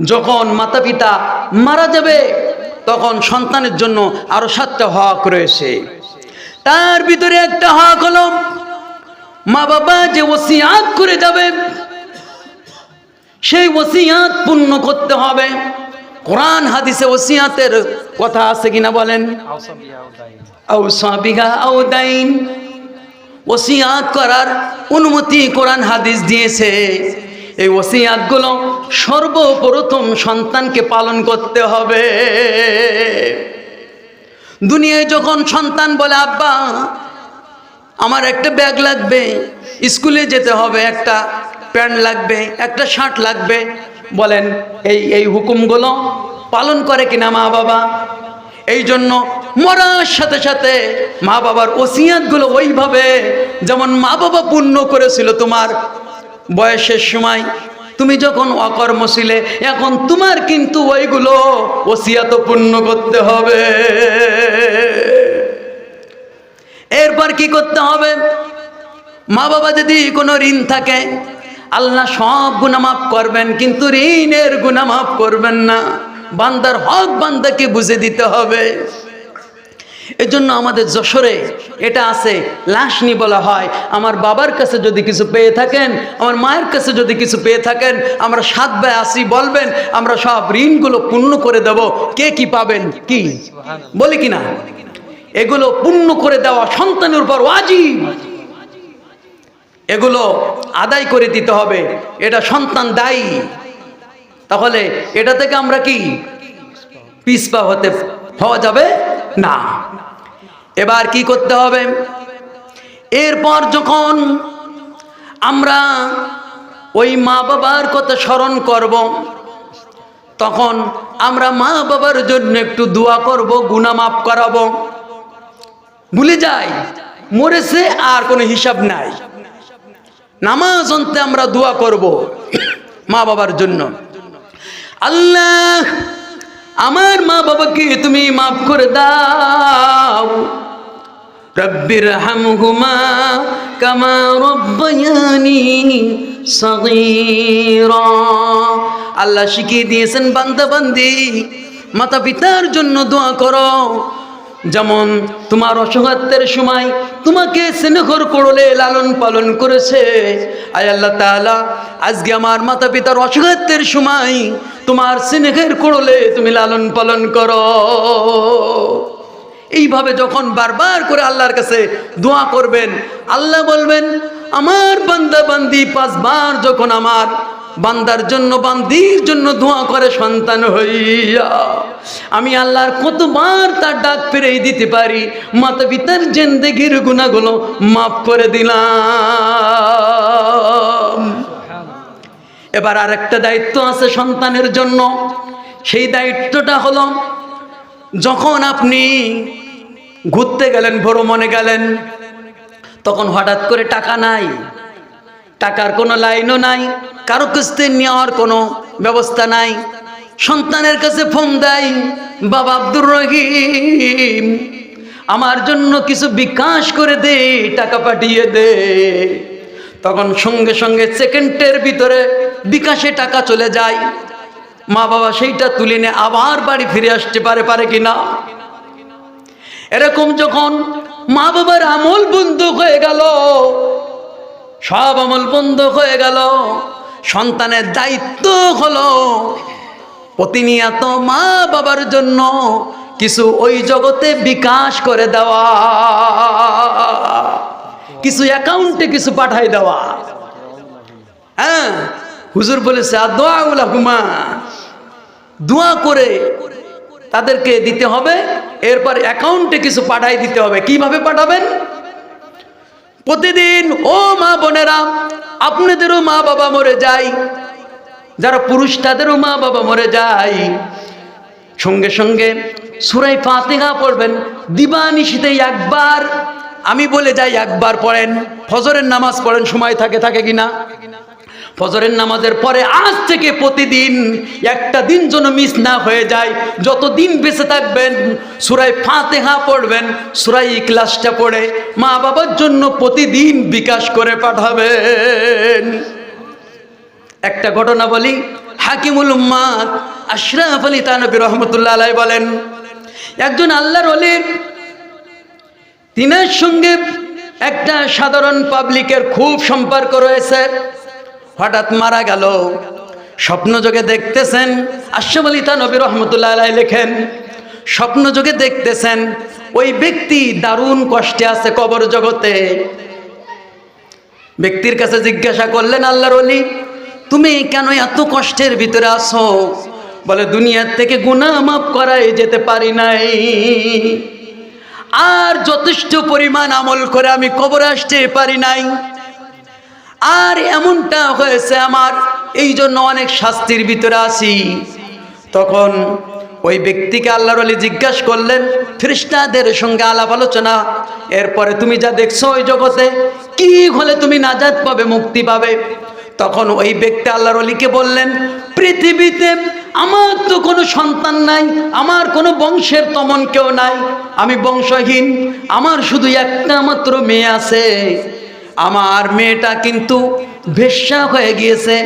যখন মাতা পিতা মারা যাবে, তখন সন্তানের জন্য আরও সাতটা হক রয়েছে। তার ভিতরে একটা হক হলো মা বাবা যে ওসিয়াত করে যাবে, সেই ওসিয়াত পূর্ণ করতে হবে। কোরআন, হাদিসে ওসিয়াতের কথা আছে কিনা বলেন? ওসিয়াত করার অনুমতি কোরআন, হাদিস দিয়েছে। এই ওসিয়াতগুলো সর্বপ্রথম সন্তানকে পালন করতে হবে। দুনিয়ায় যখন সন্তান বলে, আব্বা, আমার একটা ব্যাগ লাগবে, স্কুলে যেতে হবে, একটা প্যান্ট লাগবে, একটা শার্ট লাগবে। বলেন, এই এই হুকুমগুলো পালন করে কিনা মা বাবা এই জন্য মরার সাথে সাথে মা বাবার ওসিয়াতগুলো ওইভাবে যেমন মা বাবা পূর্ণ করেছিল তোমার বয়সের সময় তুমি যখন অকর্ম ছিলে, এখন তোমার কিন্তু ওইগুলো ওসিয়াত পূর্ণ করতে হবে। এরপর কি করতে হবে? মা বাবা যদি কোনো ঋণ থাকে, আল্লাহ সব গুণা মাফ করবেন, কিন্তু ঋণের গুণা মাফ করবেন না। বান্দার হক বান্দাকে বুঝে দিতে হবে। এজন্য আমাদের যশোরে এটা আছে, লাশনি বলা হয়। আমার বাবার কাছে যদি কিছু পেয়ে থাকেন, আমার মায়ের কাছে যদি কিছু পেয়ে থাকেন, আমরা সাত ভাই আসি বলবেন, আমরা সব ঋণগুলো পূর্ণ করে দেব। কে কি পাবেন? কি? বলি কিনা এগুলো পূর্ণ করে দেওয়া সন্তানের উপর ওয়াজিব। এগুলো আদায় করে দিতে হবে। এটা সন্তান দায়ী। তাহলে এটা থেকে আমরা কি? পিসপা হতে হওয়া যাবে? না। এবার কি করতে হবে? এরপর যখন আমরা ওই মা বাবার কথা স্মরণ করব, তখন আমরা মা বাবার জন্য একটু দোয়া করব গুনা মাফ করাবো। ভুলে যাই, মরেছে আর কোনো হিসাব নাই। নামাজ অন্তে আমরা দোয়া করব মা বাবার জন্য। আল্লাহ আমার মা বাবাকে তুমি মাফ করে দাও। রব্বির হামহুমা কামা রব্বায়ানি সগীরা। আল্লাহ শিখিয়ে দিয়েছেন, বান্দা বান্দি মাতা পিতার জন্য দোয়া করো। যেমন তোমার অসহাত্মের সময় তোমাকে স্নেহর করলে লালন পালন করেছে। আয় আল্লাহ তাআলা, আজকে আমার মাতা পিতার অসহাত্মের সময় তোমার স্নেহের করলে তুমি লালন পালন করো। এইভাবে যখন বারবার করে আল্লাহর কাছে দোয়া করবেন, আল্লাহ বলবেন, আমার বান্দা বান্দি পাঁচবার যখন আমার বান্দার জন্য, বান্দির জন্য দোয়া করে সন্তান হইয়া। আমি আল্লাহর কতবার তার ডাক ফিরেই দিতে পারি, মাতা পিতার জেন্দেগির গুণাগুলো মাফ করে দিলাম। এবার আর একটা দায়িত্ব আছে সন্তানের জন্য। সেই দায়িত্বটা হলো, যখন আপনি ঘুরতে গেলেন, ভ্রমণে গেলেন, তখন হঠাৎ করে টাকা নাই। টাকার কোনো লাইনও নাই, কারও কিস্তি নেওয়ার কোনো ব্যবস্থা নাই। সন্তানের কাছে ফোন দেয়, বাবা আব্দুর রহিম, আমার জন্য কিছু বিকাশ করে দে, টাকা পাঠিয়ে দে। তখন সঙ্গে সঙ্গে সেকেন্ডের ভিতরে বিকাশে টাকা চলে যায়। মা বাবা সেইটা তুলে নিয়ে আবার বাড়ি ফিরে আসতে পারে পারে কিনা এরকম যখন মা বাবার আমল বন্ধ হয়ে গেল সব আমল বন্ধ হয়ে গেল। সন্তানের দায়িত্ব হলো প্রতিনিয়ত মা বাবার জন্য কিছু ওই জগতে বিকাশ করে দেওয়া, কিছু অ্যাকাউন্টে কিছু পাঠাই দেওয়া। হ্যাঁ হুজুর বলেছে দোয়া হুমা দোয়া করে তাদেরকে দিতে হবে, এরপর অ্যাকাউন্টে কিছু পাঠাই দিতে হবে। কীভাবে পাঠাবেন? প্রতিদিন, ও মা বোনেরা, আপনাদেরও মা বাবা মরে যায়, যারা পুরুষ তাদেরও মা বাবা মরে যায়। সঙ্গে সঙ্গে সুরাই ফাতেহা পড়বেন, দিবানিশিতে একবার আমি বলে যাই একবার পড়েন, ফজরের নামাজ পড়েন, সময় থাকে থাকে কিনা? ফজরের নামাজের পরে আজ থেকে প্রতিদিন একটা দিন যেন মিস না হয়ে যায়। যত দিন বেঁচে থাকবেন সুরাই ফাতেহা পড়বেন সুরাই ক্লাসটা পড়ে মা বাবার জন্য প্রতিদিন বিকাশ করে পাঠাবেন। একটা ঘটনা বলি, হাকিমুল উম্মাদ আশরাফ আলী তানবী রহমতুল্লাহ আলাই বলেন, একজন আল্লাহর অলির তিনের সঙ্গে একটা সাধারণ পাবলিকের খুব সম্পর্ক রয়েছে। হঠাৎ মারা গেল। স্বপ্ন যোগে দেখতেছেন আশরাফ আলী তানবী রহমতুল্লাহ আলাই লেখেন, স্বপ্ন যোগে দেখতেছেন ওই ব্যক্তি দারুণ কষ্টে আছে কবর জগতে। ব্যক্তির কাছে জিজ্ঞাসা করলেন, আল্লাহর অলি তুমি কেন এত কষ্টের ভিতরে আসো বলে, দুনিয়ার থেকে গুনাহ মাফ করাই যেতে পারি নাই। আর যথেষ্ট পরিমাণ আমল করে আমি কবর আসতে পারি নাই। আর এমনটা হয়েছে আমার, এই জন্য অনেক শাস্তির ভিতরে আছি। তখন ওই ব্যক্তিকে আল্লাহর আলী জিজ্ঞাসা করলেন খ্রিস্টাদের সঙ্গে আলাপ আলোচনা, এরপরে তুমি যা দেখছ ওই জগতে, কি হলে তুমি নাজাত পাবে, মুক্তি পাবে? তখন ওই ব্যক্তি আল্লাহর অলিকে বললেন, পৃথিবীতে আমার তো কোনো সন্তান নাই, আমার কোনো বংশের তমন কেউ নাই, আমি বংশহীন, আমার শুধু একটা মাত্র মেয়ে আছে। আমার মেয়েটা কিন্তু ভেসা হয়ে গিয়েছে,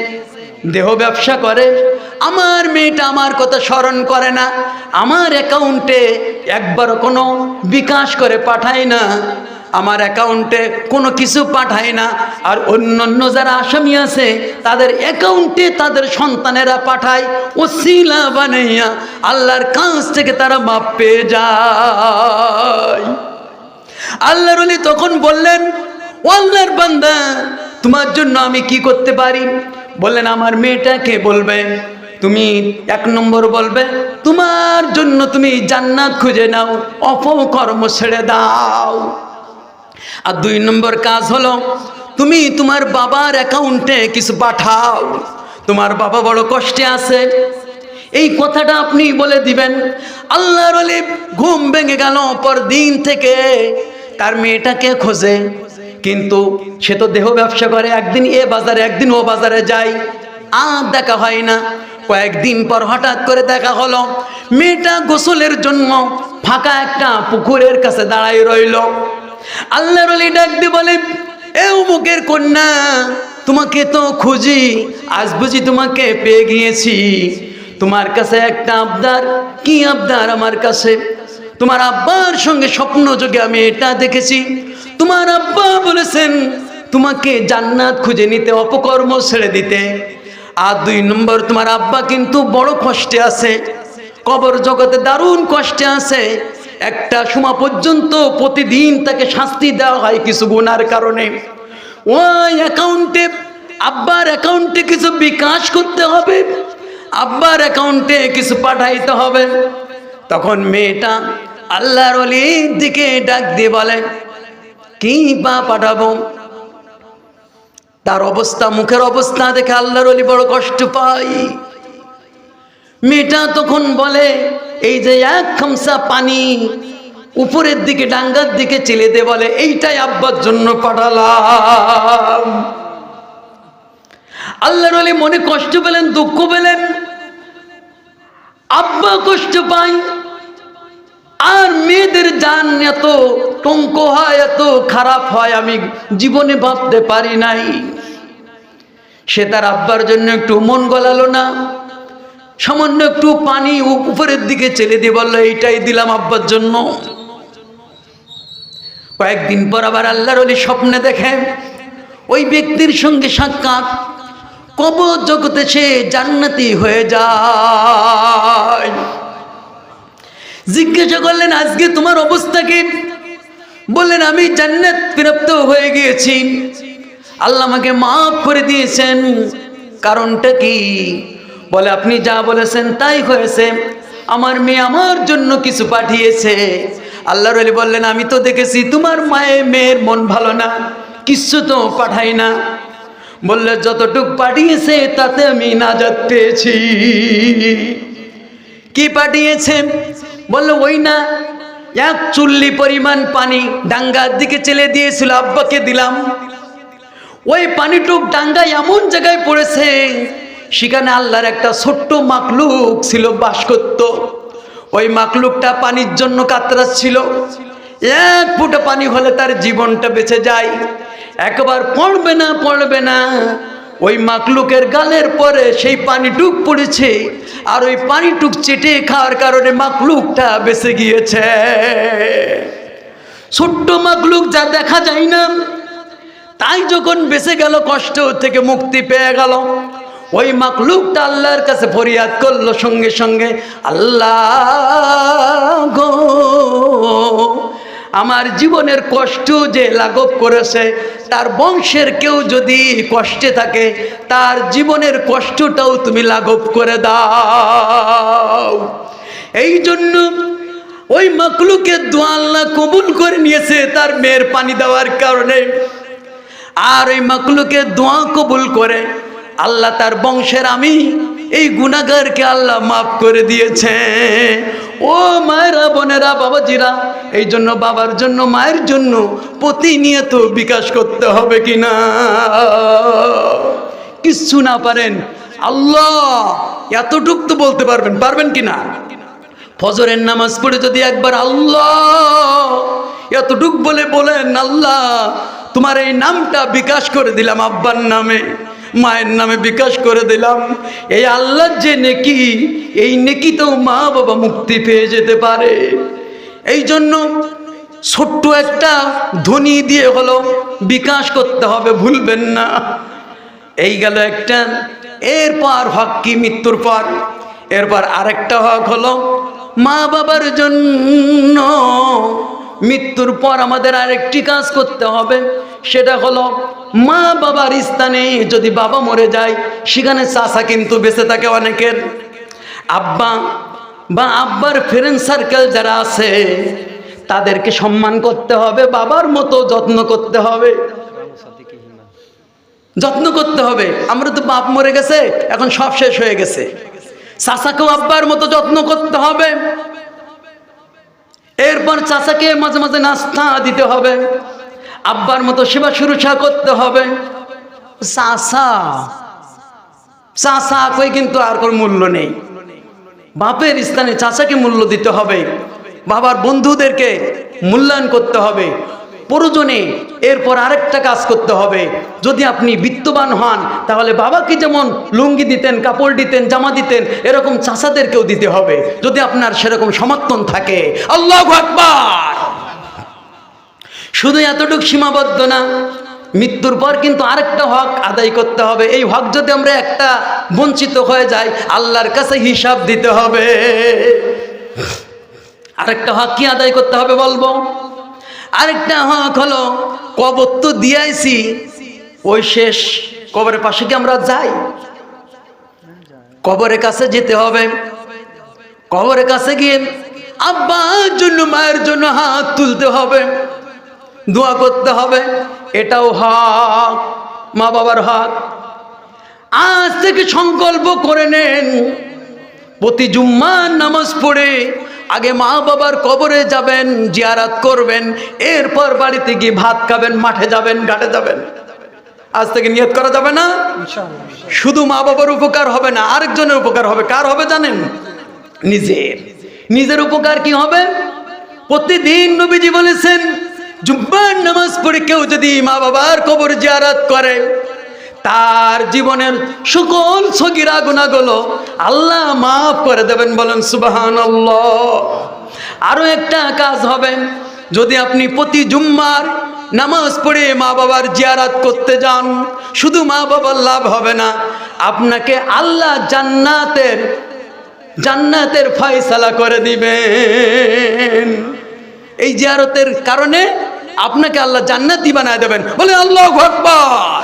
দেহ ব্যবসা করে, আমার মেয়েটা আমার কথা স্মরণ করে না, আমার অ্যাকাউন্টে একবার কোনো বিকাশ করে পাঠায় না। আমার অ্যাকাউন্টে কোনো কিছু পাঠায় না। আর অন্য অন্য যারা আসামি আছে, তাদের অ্যাকাউন্টে তাদের সন্তানেরা পাঠায়। ও শিলা বানাইয়া আল্লাহর কাছ থেকে তারা মাপ পেয়ে যায়। আল্লাহর আলী তখন বললেন ও আল্লাহর বান্দা, তোমার জন্য আমি কি করতে পারি? বললেন, আমার মেয়েটাকে বলবে, তুমি এক নম্বর বলবে, তোমার জন্য তুমি জান্নাত খুঁজে নাও, অপকর্ম ছেড়ে দাও। আর দুই নম্বর কাজ হলো, তুমি তোমার বাবার অ্যাকাউন্টে কিছু পাঠাও। তোমার বাবা বড় কষ্টে আছে। এই কথাটা আপনি বলে দিবেন, আল্লাহর আলী ঘুম ভেঙে গেল পর দিন থেকে, তার মেয়েটাকে খোঁজে। কিন্তু সে তো দেহ ব্যবসা করে, একদিন এ বাজারে, একদিন ও বাজারে যায়। আর দেখা হয় না। কয়েকদিন পর হঠাৎ করে দেখা হলো, মেয়েটা গোসলের জন্য ফাঁকা একটা পুকুরের কাছে দাঁড়াই রইল। আল্লাহর আলী ডাক দিয়ে বলে, এ উমুকের কন্যা, তোমাকে তো খুঁজি, আজ বুঝি তোমাকে পেয়ে গিয়েছি। তোমার কাছে একটা আবদার, কি আবদার আমার কাছে? তোমার আব্বার সঙ্গে স্বপ্ন যোগে আমি এটা দেখেছি। তোমার আব্বা বলেছেন, তোমাকে জান্নাত খুঁজে নিতে, অপকর্ম ছেড়ে দিতে। আর দুই নম্বর, তোমার আব্বা কিন্তু বড় কষ্টে আছে। কবর জগতে দারুণ কষ্টে আছে। একটা সময় পর্যন্ত প্রতিদিন তাকে শাস্তি দেওয়া হয় কিছু গুনার কারণে। ওই অ্যাকাউন্টে, আব্বার অ্যাকাউন্টে কিছু বিকাশ করতে হবে, আব্বার অ্যাকাউন্টে কিছু পাঠাইতে হবে। তখন মেয়েটা আল্লাহর অলির দিকে ডাক দিয়ে বলে, কি বা পাঠাবো? তার অবস্থা, মুখের অবস্থা দেখে আল্লাহর অলি বড় কষ্ট পাই মেয়েটা তখন বলে, এই যে এক খামসা পানি উপরের দিকে ডাঙ্গার দিকে চেলে দে, বলে, এইটাই আব্বার জন্য পাঠালাম। আল্লাহর আলী মনে কষ্ট পেলেন, দুঃখ পেলেন। আব্বা কষ্ট পাই আর মেয়েদের যান এত টঙ্ক হয়, এত খারাপ হয়, আমি জীবনে ভাবতে পারি নাই। সে তার আব্বার জন্য একটু মন গলালো না। সামান্য একটু পানি উপরের দিকে চেলে দিয়ে বলল, এইটাই দিলাম আব্বার জন্য। কয়েকদিন পর আবার আল্লাহর অলি স্বপ্নে দেখে, ওই ব্যক্তির সঙ্গে সাক্ষাৎ, কবর জগতে সে জান্নাতি হয়ে যায়। জিজ্ঞাসা করলেন, আজকে তোমার অবস্থা কি? বললেন, আমি জান্নাত প্রাপ্ত হয়ে গিয়েছি। আল্লাহ আমাকে মাফ করে দিয়েছেন। কারণটা কি? বলে, আপনি যা বলেছেন তাই হয়েছে। আমার মেয়ে আমার জন্য কিছু পাঠিয়েছে। আল্লাহ রলি বললেন, আমি তো দেখেছি তোমার মায়ের মেয়ের মন ভালো না কিছু তো পাঠাই না। বললে, যতটুক পাঠিয়েছে তাতে আমি নাজাত পেয়েছি। কি পাঠিয়েছে? বলল, ওই না, এক চুল্লি পরিমাণ পানি ডাঙ্গার দিকে চেলে দিয়েছিল, আব্বাকে দিলাম। ওই পানিটুক ডাঙ্গায় এমন জায়গায় পড়েছে সেখানে আল্লাহর একটা ছোট্ট মাকলুক ছিল বাস করত ওই মাকলুকটা পানির জন্য কাতরাচ্ছিল। এক ফুটা পানি হলে তার জীবনটা বেঁচে যায়। একবার পড়বে না পড়বে না। ওই মাকলুকের গালের পরে সেই পানিটুক পড়েছে আর ওই পানিটুক চেটে খাওয়ার কারণে মাকলুকটা বেঁচে গিয়েছে। ছোট্ট মাকলুক যা দেখা যায় না, তাই যখন বেঁচে গেল, কষ্ট থেকে মুক্তি পেয়ে গেল। ওই মাকলুকটা আল্লাহর কাছে ফরিয়াদ করল সঙ্গে সঙ্গে, আল্লাহ গো, আমার জীবনের কষ্ট যে লাঘব করেছে, তার বংশের কেউ যদি কষ্টে থাকে, তার জীবনের কষ্টটাও তুমি লাঘব করে দাও। এই জন্য ওই মাকলুকে দোয়া আল্লাহ কবুল করে নিয়েছে, তার মেয়ের পানি দেওয়ার কারণে। আর ওই মাকলুকে দোয়া কবুল করে আল্লাহ তার বংশের আমি, এই গুণাগারকে আল্লাহ মাফ করে দিয়েছে। ও মায়েরা, বোনেরা, বাবাজিরা, এই জন্য বাবার জন্য, মায়ের জন্য প্রতিনিয়ত বিকাশ করতে হবে কিনা কিচ্ছু না পারেন। আল্লাহ এতটুক তো বলতে পারবেন পারবেন কিনা ফজরের নামাজ পড়ে যদি একবার আল্লাহ এতটুক বলে বলেন, আল্লাহ তোমার এই নামটা বিকাশ করে দিলাম আব্বার নামে। মায়ের নামে বিকাশ করে দিলাম। এই আল্লাহর যে নেকি, এই নেকি তো মা বাবা মুক্তি পেয়ে যেতে পারে। এই জন্য ছোট্ট একটা ধ্বনি দিয়ে হলো, বিকাশ করতে হবে, ভুলবেন না। এই গেল একটা, এরপর হক কি মৃত্যুর পর? এরপর আরেকটা হক হলো, মা বাবার জন্য মৃত্যুর পর আমাদের আরেকটি কাজ করতে হবে। সেটা হলো, মা বাবার স্থানে যদি বাবা মরে যায়, সেখানে চাষা কিন্তু বেঁচে থাকে অনেকের। আব্বা বা আব্বার ফ্রেন্ড সার্কেল যারা আছে, তাদেরকে সম্মান করতে হবে, বাবার মতো যত্ন করতে হবে। যত্ন করতে হবে। আমরা তো বাপ মরে গেছে, এখন সব শেষ হয়ে গেছে। চাচাকেও আব্বার মতো যত্ন করতে হবে। এরপর চাচাকে মাঝে মাঝে নাস্তা দিতে হবে। আব্বার মতো সেবা শুরুষা করতে হবে। চাচা কই কিন্তু আর কোনো মূল্য নেই। বাপের স্থানে চাচাকে মূল্য দিতে হবে। বাবার বন্ধুদেরকে মূল্যায়ন করতে হবে। প্রয়োজনে এরপর আরেকটা কাজ করতে হবে। যদি আপনি বিত্তবান হন, তাহলে বাবাকে যেমন লুঙ্গি দিতেন, কাপড় দিতেন, জামা দিতেন, এরকম চাষাদেরকেও দিতে হবে। যদি আপনার সেরকম সমর্থন থাকে, আল্লাহ আকবার! শুধু এতটুকু সীমাবদ্ধ না, মৃত্যুর পর কিন্তু আরেকটা হক আদায় করতে হবে। এই হক যদি আমরা একটা বঞ্চিত হয়ে যাই, আল্লাহর কাছে হিসাব দিতে হবে। আরেকটা হক কি আদায় করতে হবে বলব? আরেকটা হক হলো, কবর তো দিয়াইছি ওই শেষ কবরের পাশে কি আমরা যাই? কবরের কাছে যেতে হবে। কবরের কাছে গিয়ে আব্বার জন্য, মায়ের জন্য হাত তুলতে হবে। দোয়া করতে হবে এটাও হক মা বাবার হক। আজ থেকে সংকল্প করে নেন প্রতি জুম্মার নামাজ পড়ে আগে মা বাবার কবরে যাবেন জিয়ারাত করবেন এরপর বাড়িতে গিয়ে ভাত খাবেন মাঠে যাবেন ঘাটে যাবেন। আজ থেকে নিয়ত করা যাবে না? শুধু মা বাবার উপকার হবে না আরেকজনের উপকার হবে। কার হবে জানেন? নিজের। নিজের উপকার কি হবে? প্রতিদিন নবীজি বলেছেন জুম্মার নামাজ পড়ে কেউ যদি মা বাবার কবর জিয়ারাত করে, তার জীবনের সকল সগিরা গুণাগুলো আল্লাহ মাফ করে দেবেন বলেন সুবাহান আরও একটা কাজ হবে, যদি আপনি প্রতি জুম্মার নামাজ পড়ে মা বাবার জিয়ারাত করতে যান, শুধু মা বাবার লাভ হবে না, আপনাকে আল্লাহ জান্নাতের জান্নাতের ফয়সালা করে দিবেন। এই জিয়ারতের কারণে আপনাকে আল্লাহ জান্নাতি বানায় দেবেন। বলে, আল্লাহ আকবার!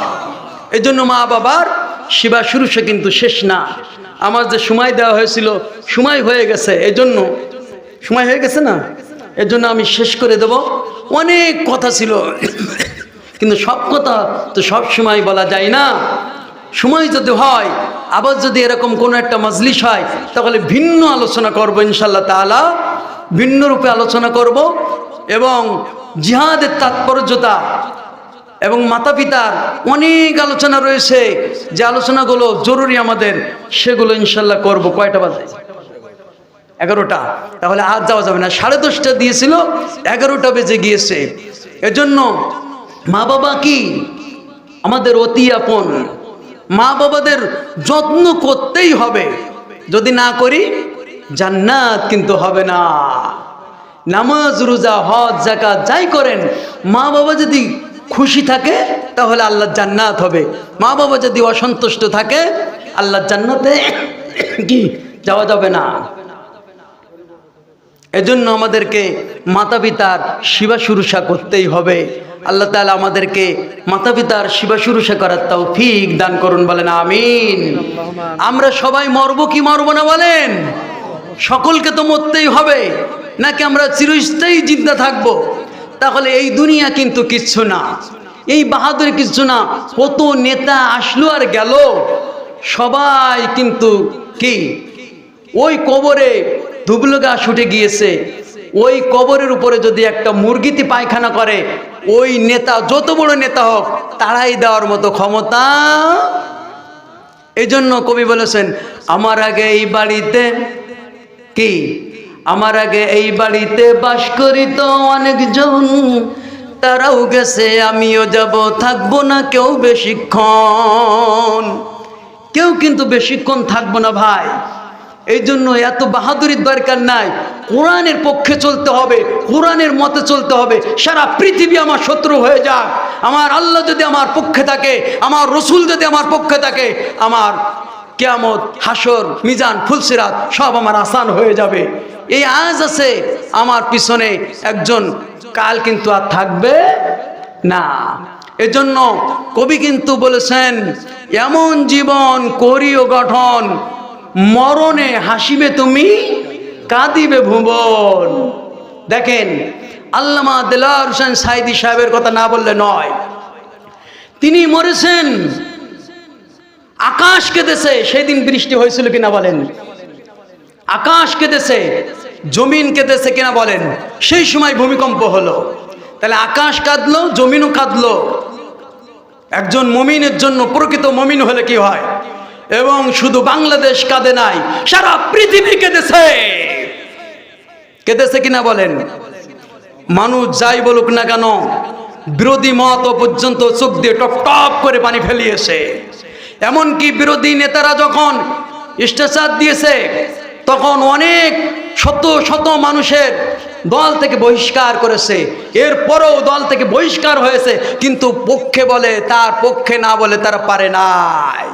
এই জন্য মা বাবার সেবা শুরু সে কিন্তু শেষ না। আমার যে সময় দেওয়া হয়েছিল, সময় হয়ে গেছে। এই জন্য সময় হয়ে গেছে না? এর জন্য আমি শেষ করে দেব। অনেক কথা ছিল। কিন্তু সব কথা তো সব সময় বলা যায় না। সময় যদি হয়, আবার যদি এরকম কোনো একটা মজলিস হয়, তাহলে ভিন্ন আলোচনা করব ইনশাল্লাহ তালা ভিন্ন রূপে আলোচনা করব এবং জিহাদের তাৎপর্যতা এবং মাতা পিতার অনেক আলোচনা রয়েছে। যে আলোচনাগুলো জরুরি আমাদের, সেগুলো ইনশাল্লাহ করব। কয়টা বাজে? এগারোটা। তাহলে আজ যাওয়া যাবে না। সাড়ে দশটা দিয়েছিল, এগারোটা বেজে গিয়েছে। এজন্য মা বাবা কি? আমাদের অতি আপন। মা বাবাদের যত্ন করতেই হবে। যদি না করি, জান্নাত কিন্তু হবে না। নামাজ, রোজা, হজ জাকাত যাই করেন, মা বাবা যদি খুশি থাকে, তাহলে আল্লাহ জান্নাত হবে। মা বাবা যদি অসন্তুষ্ট থাকে, আল্লাহ জান্নাতে কি যাওয়া যাবে না। এজন্য আমাদেরকে মাতা পিতার শিবা শুরুষা করতেই হবে। আল্লাহ তাআলা আমাদেরকে মাতা পিতার শিবা শুরুষা করার তাও ফিক দান করুন, বলেন আমিন। আমরা সবাই মরবো কি মরবো না বলেন? সকলকে তো মরতেই হবে। নাকি আমরা চিরস্থায়ী জিন্দা থাকব? তাহলে এই দুনিয়া কিন্তু কিচ্ছু না। এই বাহাদুর কিচ্ছু না। কত নেতা আসলো আর গেল। সবাই কিন্তু কি? ওই কবরে ধুবলো গাছ উঠে গিয়েছে। ওই কবরের উপরে যদি একটা মুরগিতে পায়খানা করে, ওই নেতা যত বড় নেতা হোক, তারাই দেওয়ার মতো ক্ষমতা। এই জন্য কবি বলেছেন, আমার আগে এই বাড়িতে কি? আমার আগে এই বাড়িতে বাস করি তো অনেকজন। তারাও গেছে, আমিও যাব, থাকব না কেউ বেশিক্ষণ। কেউ কিন্তু বেশিক্ষণ থাকব না ভাই। এই জন্য এত বাহাদুরির দরকার নাই। কোরআনের পক্ষে চলতে হবে, কোরআনের মতে চলতে হবে। সারা পৃথিবী আমার শত্রু হয়ে যাক। আমার আল্লাহ যদি আমার পক্ষে থাকে, আমার রসুল যদি আমার পক্ষে থাকে, আমার কেয়ামত হাসর মিজান, ফুলসিরাত সব আমার আসান হয়ে যাবে। এই আজ আছে আমার পিছনে একজন, কাল কিন্তু আর থাকবে না। এজন্য কবি কিন্তু বলেছেন, এমন জীবন করিও গঠন, মরণে হাসিবে তুমি, কাঁদিবে ভুবন। দেখেন, আল্লামা দেলার হোসেন সাইদি সাহেবের কথা না বললে নয়। তিনি মরেছেন আকাশ কেঁদেছে, সেদিন বৃষ্টি হয়েছিল কিনা বলেন। আকাশ কেঁদেছে, জমিন কেঁদেছে কিনা বলেন। সেই সময় ভূমিকম্প হলো। তাহলে আকাশ কাঁদলো, জমিনও কাঁদলো। একজন মমিনের জন্য প্রকৃত মমিন হলে কি হয়? এবং শুধু বাংলাদেশ কাঁদে নাই, সারা পৃথিবী কেঁদেছে। কেঁদেছে কিনা বলেন? মানুষ যাই বলুক না কেন, বিরোধী মত পর্যন্ত চোখ দিয়ে টপ টপ করে পানি ফেলিয়েছে। এমনকি বিরোধী নেতারা যখন স্টেচার দিয়েছে, তখন অনেক শত শত মানুষের দল থেকে বহিষ্কার করেছে। এরপরেও দল থেকে বহিষ্কার হয়েছে, কিন্তু পক্ষে বলে, তার পক্ষে না বলে তারা পারে নাই।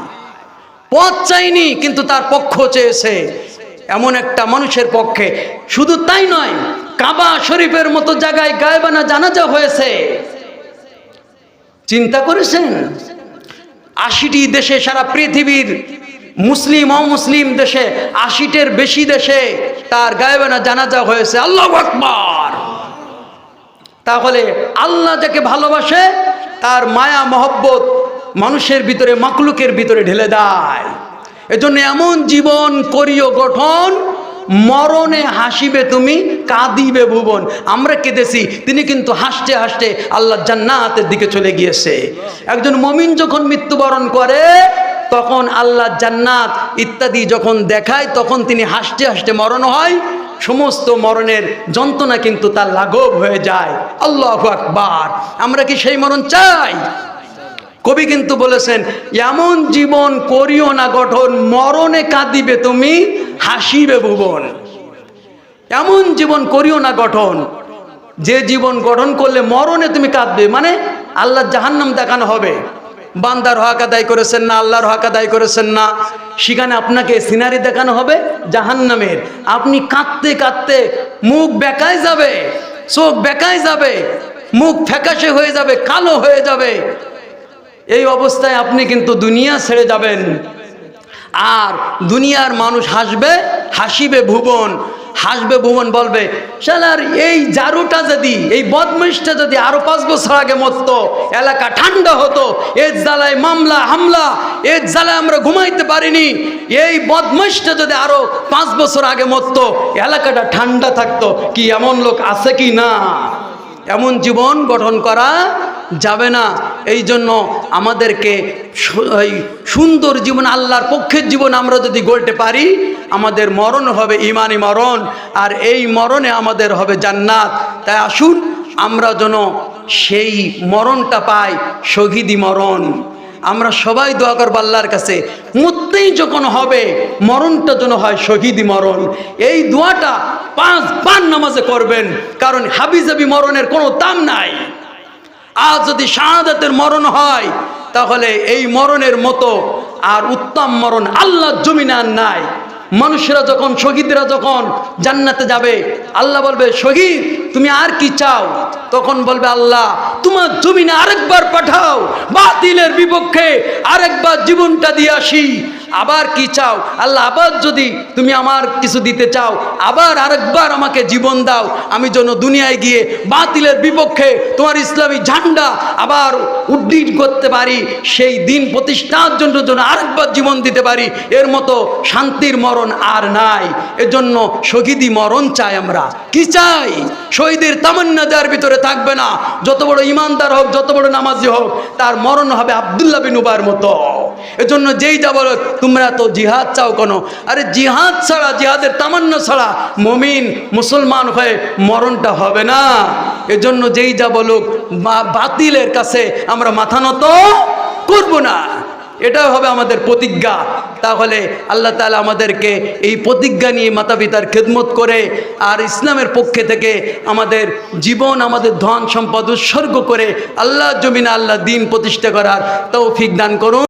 পথ চাইনি কিন্তু তার পক্ষ চেয়েছে। এমন একটা মানুষের পক্ষে। শুধু তাই নয়, কাবা শরীফের মতো জায়গায় গায়বানা জানাজা হয়েছে। চিন্তা করেছেন? আশিটি দেশে, সারা পৃথিবীর মুসলিম, অমুসলিম দেশে, আশিটের বেশি দেশে তার গায়েবানা জানাজা হয়েছে। আল্লাহ আকবার! তাহলে আল্লাহ যাকে ভালোবাসে, তার মায়া, মহব্বত মানুষের ভিতরে মাকলুকের ভিতরে ঢেলে দেয়। এজন্য এমন জীবন, করিও, গঠন মরণে হাসিবে তুমি, কাঁদিবে ভুবন। আমরা কেঁদেছি, তিনি কিন্তু হাসতে হাসতে আল্লাহ জান্নাতের দিকে চলে গিয়েছে। একজন মমিন যখন মৃত্যুবরণ করে, তখন আল্লাহ জান্নাত ইত্যাদি যখন দেখায়, তখন তিনি হাসতে হাসতে মরণ হয়। সমস্ত মরণের যন্ত্রণা কিন্তু তার লাঘব হয়ে যায়। আল্লাহ আকবার। আমরা কি সেই মরণ চাই? কবি কিন্তু বলেছেন, এমন জীবন করিও না গঠন, মরণে কাঁদিবে তুমি, হাসিবে ভুবন। এমন জীবন করিও না গঠন, যে জীবন গঠন করলে মরণে তুমি কাঁদবে মানে আল্লাহ জাহান্নাম দেখানো হবে। বান্দার হক আদায় করেছেন না, আল্লাহর হক আদায় করেছেন না, সেখানে আপনাকে সিনারি দেখানো হবে জাহান্নামের। আপনি কাঁদতে কাঁদতে মুখ বেকায় যাবে, চোখ বেকায় যাবে, মুখ ফ্যাকাশে হয়ে যাবে, কালো হয়ে যাবে। এই অবস্থায় আপনি কিন্তু দুনিয়া ছেড়ে যাবেন। আর দুনিয়ার মানুষ হাসবে, হাসিবে ভুবন। হাসবে ভুবন বলবে, শালার, এই জারুটা যদি, এই বদমাইশটা যদি আরও পাঁচ বছর আগে মরতো, এলাকা ঠান্ডা হতো, এর জ্বালায় মামলা, হামলা, এর জ্বালায় আমরা ঘুমাইতে পারিনি, এই বদমাইশটা যদি আরও পাঁচ বছর আগে মরতো, এলাকাটা ঠান্ডা থাকতো, কি এমন লোক আছে কি না? এমন জীবন গঠন করা যাবে না। এই জন্য আমাদেরকে এই সুন্দর জীবন, আল্লাহর পক্ষের জীবন আমরা যদি গড়তে পারি, আমাদের মরণ হবে ইমানি মরণ, আর এই মরণে আমাদের হবে জান্নাত। তাই আসুন, আমরা যেন সেই মরণটা পাই, শহীদি মরণ। আমরা সবাই দোয়া করব আল্লাহর কাছে মরতেই যখন হবে, মরণটা যেন হয় শহীদি মরণ। এই দোয়াটা পাঁচ পান নামাজে করবেন, কারণ হাবিজাবি মরণের কোনো দাম নাই। আজ যদি শাহাদাতের মরণ হয়, তাহলে এই মরণের মতো আর উত্তম মরণ আল্লাহ জমিনে আর নাই। মানুষেরা যখন, শহীদরা যখন জান্নাতে যাবে, আল্লাহ বলবে, শহীদ, তুমি আর কি চাও? তখন বলবে আল্লাহ, তোমার জমিনে আরেকবার পাঠাও, বাতিলের বিপক্ষে আরেকবার জীবনটা দিয়ে আসি। আবার কি চাও? আল্লাহ আবার যদি তুমি আমার কিছু দিতে চাও, আবার আরেকবার আমাকে জীবন দাও, আমি যেন দুনিয়ায় গিয়ে বাতিলের বিপক্ষে তোমার ইসলামী ঝান্ডা আবার উড্ডীন করতে পারি, সেই দিন প্রতিষ্ঠার জন্য যেন আরেকবার জীবন দিতে পারি, এর মতো শান্তির মরণ আর নাই। এজন্য শহীদি মরণ চাই আমরা। কি চাই? শহীদের তামান্না যার ভিতরে থাকবে না। যত বড় ইমানদার হোক, যত বড় নামাজি হোক, তার মরণ হবে আবদুল্লাহ বিনুবার মতো। এজন্য যেই যা বলো, তোমরা তো জিহাদ চাও কেন। আরে জিহাদ ছাড়া, জিহাদের তামান্না ছাড়া মমিন, মুসলমান হয়ে মরণটা হবে না। এজন্য যেই যা বলুক বাতিলের কাছে আমরা মাথা নত করব না। এটাও হবে আমাদের প্রতিজ্ঞা। তাহলে আল্লাহ তালা আমাদেরকে এই প্রতিজ্ঞা নিয়ে মাতা পিতার খেদমত করে আর ইসলামের পক্ষে থেকে আমাদের জীবন, আমাদের ধন সম্পদ উৎসর্গ করে আল্লাহ জমিনা আল্লাহ দিন প্রতিষ্ঠা করার তৌফিক দান করুন।